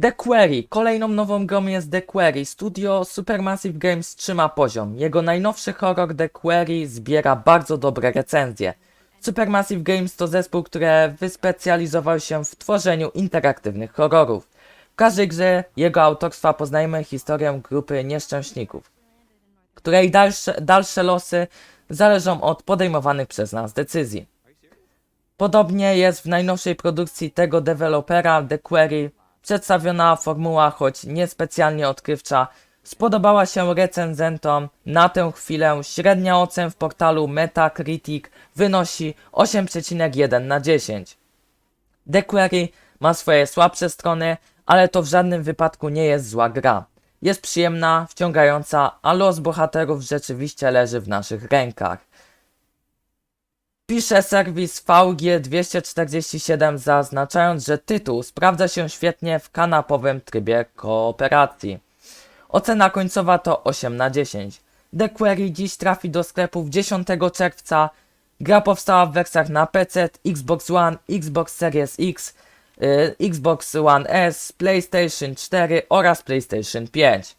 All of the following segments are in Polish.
The Quarry. Kolejną nową grą jest The Quarry. Studio Supermassive Games trzyma poziom. Jego najnowszy horror The Quarry zbiera bardzo dobre recenzje. Supermassive Games to zespół, który wyspecjalizował się w tworzeniu interaktywnych horrorów. W każdej grze jego autorstwa poznajemy historię grupy nieszczęśników, której dalsze, dalsze losy zależą od podejmowanych przez nas decyzji. Podobnie jest w najnowszej produkcji tego dewelopera The Quarry. Przedstawiona formuła, choć niespecjalnie odkrywcza, spodobała się recenzentom. Na tę chwilę średnia ocen w portalu Metacritic wynosi 8,1 na 10. The Quarry ma swoje słabsze strony, ale to w żadnym wypadku nie jest zła gra. Jest przyjemna, wciągająca, a los bohaterów rzeczywiście leży w naszych rękach. Pisze serwis VG247 zaznaczając, że tytuł sprawdza się świetnie w kanapowym trybie kooperacji. Ocena końcowa to 8 na 10. The Quarry dziś trafi do sklepów 10 czerwca. Gra powstała w wersjach na PC, Xbox One, Xbox Series X, y, Xbox One S, PlayStation 4 oraz PlayStation 5.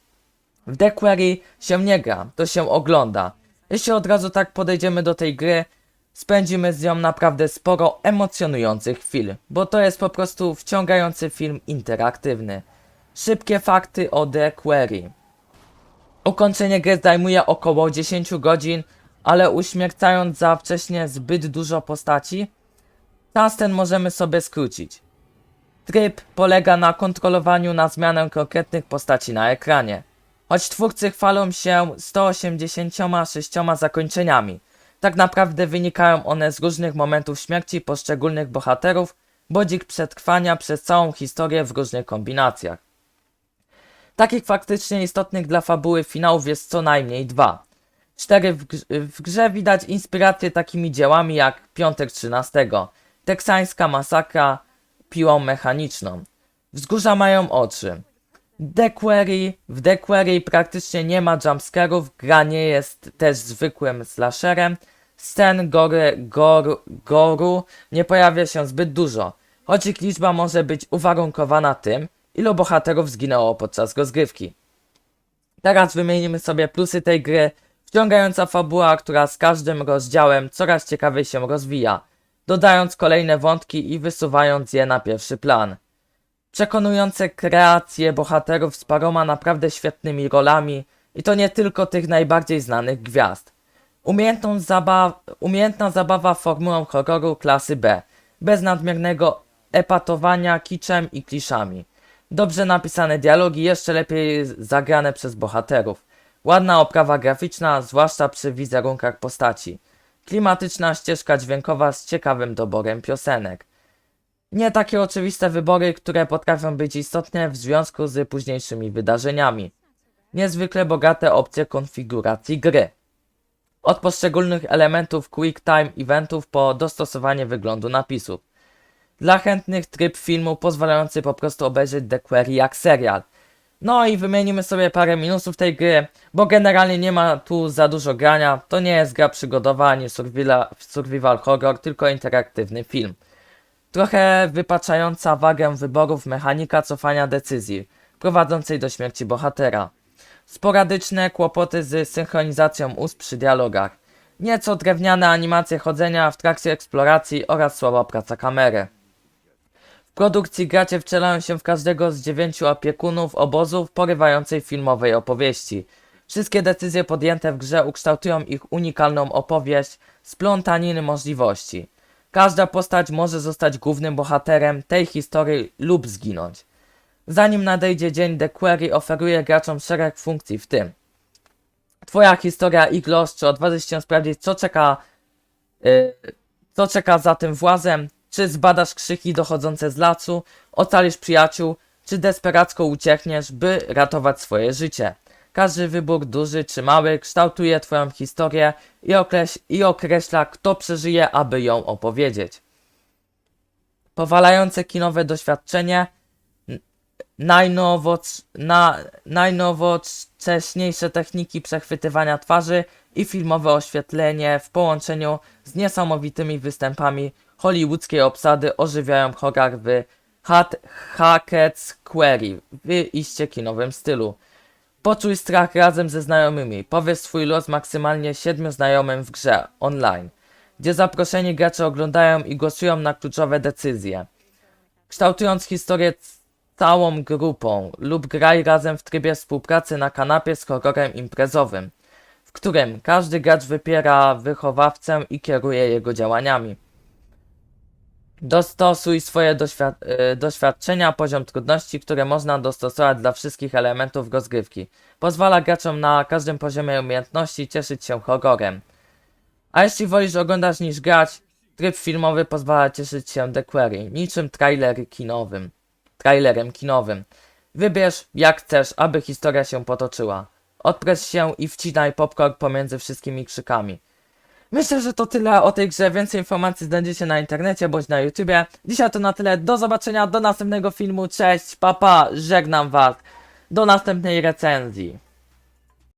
W The Quarry się nie gra, to się ogląda. Jeśli od razu tak podejdziemy do tej gry, spędzimy z nią naprawdę sporo emocjonujących chwil, bo to jest po prostu wciągający film interaktywny. Szybkie fakty o The Quarry. Ukończenie gry zajmuje około 10 godzin, ale uśmiercając za wcześnie zbyt dużo postaci, czas ten możemy sobie skrócić. Tryb polega na kontrolowaniu na zmianę konkretnych postaci na ekranie. Choć twórcy chwalą się 186 zakończeniami, tak naprawdę wynikają one z różnych momentów śmierci poszczególnych bohaterów, bądź ich przetrwania przez całą historię w różnych kombinacjach. Takich faktycznie istotnych dla fabuły finałów jest co najmniej dwa. Cztery w, grze- w grze widać inspiracje takimi dziełami jak Piątek 13, Teksańska masakra, Piłą mechaniczną. Wzgórza mają oczy. The Quarry, w The Quarry praktycznie nie ma jumpscarów, gra nie jest też zwykłym slasherem. Scen gory, goru, goru nie pojawia się zbyt dużo, choć ich liczba może być uwarunkowana tym, ilu bohaterów zginęło podczas rozgrywki. Teraz wymienimy sobie plusy tej gry. Wciągająca fabuła, która z każdym rozdziałem coraz ciekawiej się rozwija, dodając kolejne wątki i wysuwając je na pierwszy plan. Przekonujące kreacje bohaterów z paroma naprawdę świetnymi rolami i to nie tylko tych najbardziej znanych gwiazd. Umiejętną umiejętna zabawa formułą horroru klasy B, bez nadmiernego epatowania kiczem i kliszami. Dobrze napisane dialogi, jeszcze lepiej zagrane przez bohaterów. Ładna oprawa graficzna, zwłaszcza przy wizerunkach postaci. Klimatyczna ścieżka dźwiękowa z ciekawym doborem piosenek. Nie takie oczywiste wybory, które potrafią być istotne w związku z późniejszymi wydarzeniami. Niezwykle bogate opcje konfiguracji gry. Od poszczególnych elementów Quick Time eventów po dostosowanie wyglądu napisów. Dla chętnych tryb filmu pozwalający po prostu obejrzeć The Quarry jak serial. No i wymienimy sobie parę minusów tej gry, bo generalnie nie ma tu za dużo grania. To nie jest gra przygodowa ani survival horror, tylko interaktywny film. Trochę wypaczająca wagę wyborów mechanika cofania decyzji, prowadzącej do śmierci bohatera. Sporadyczne kłopoty z synchronizacją ust przy dialogach. Nieco drewniane animacje chodzenia w trakcie eksploracji oraz słaba praca kamery. W produkcji gracie wcielają się w każdego z dziewięciu opiekunów obozów porywającej filmowej opowieści. Wszystkie decyzje podjęte w grze ukształtują ich unikalną opowieść z plątaniny możliwości. Każda postać może zostać głównym bohaterem tej historii lub zginąć. Zanim nadejdzie dzień, The Quarry oferuje graczom szereg funkcji, w tym Twoja historia ich los, czy odważysz się sprawdzić, co czeka, yy, co czeka za tym włazem, czy zbadasz krzyki dochodzące z lasu, ocalisz przyjaciół, czy desperacko uciekniesz, by ratować swoje życie. Każdy wybór, duży czy mały, kształtuje Twoją historię i, okreś- i określa, kto przeżyje, aby ją opowiedzieć. Powalające kinowe doświadczenie, najnowoc- na, najnowocześniejsze techniki przechwytywania twarzy i filmowe oświetlenie w połączeniu z niesamowitymi występami hollywoodzkiej obsady ożywiają horror w Hat Hackett's Query w iście kinowym stylu. Poczuj strach razem ze znajomymi. Powiedz swój los maksymalnie siedmiu znajomym w grze online, gdzie zaproszeni gracze oglądają i głosują na kluczowe decyzje. Kształtując historię całą grupą lub graj razem w trybie współpracy na kanapie z horrorem imprezowym, w którym każdy gracz wypiera wychowawcę i kieruje jego działaniami. Dostosuj swoje doświad y, doświadczenia, poziom trudności, które można dostosować dla wszystkich elementów rozgrywki. Pozwala graczom na każdym poziomie umiejętności cieszyć się horrorem. A jeśli wolisz oglądać niż grać, tryb filmowy pozwala cieszyć się The Query, niczym trailer kinowym. Trailerem kinowym. Wybierz jak chcesz, aby historia się potoczyła. Odpresz się i wcinaj popcorn pomiędzy wszystkimi krzykami. Myślę, że to tyle o tej grze. Więcej informacji znajdziecie na internecie bądź na YouTubie. Dzisiaj to na tyle. Do zobaczenia, do następnego filmu. Cześć, papa, żegnam was. Do następnej recenzji.